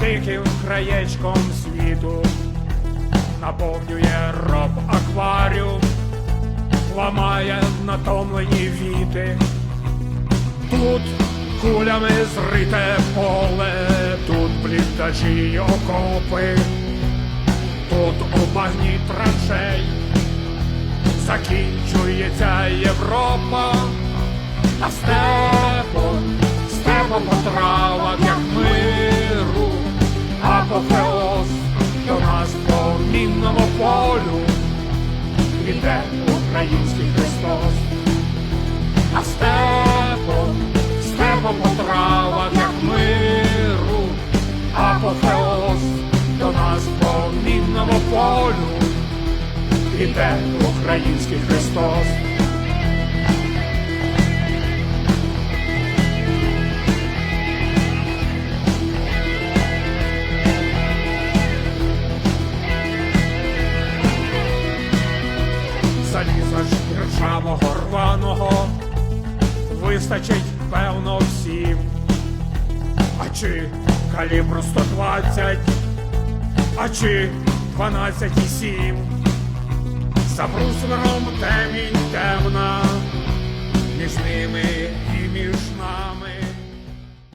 Тихим краєчком світу наповнює роб акваріум, ламає натомлені віти. Тут кулями зрите поле, тут й окопи, тут у багні траншей. Закінчується Європа, а степом, степом по травах, як миру, апофеоз до нас по мінному полю, іде український Христос, а степом, степом по травах, миру, апофеоз до нас по мінному полю, іде український Христос. заліза ж ржавого рваного вистачить, певно, чи калібру 120, а чи 12,7. За брусвером темінь темна, між ними і між нами.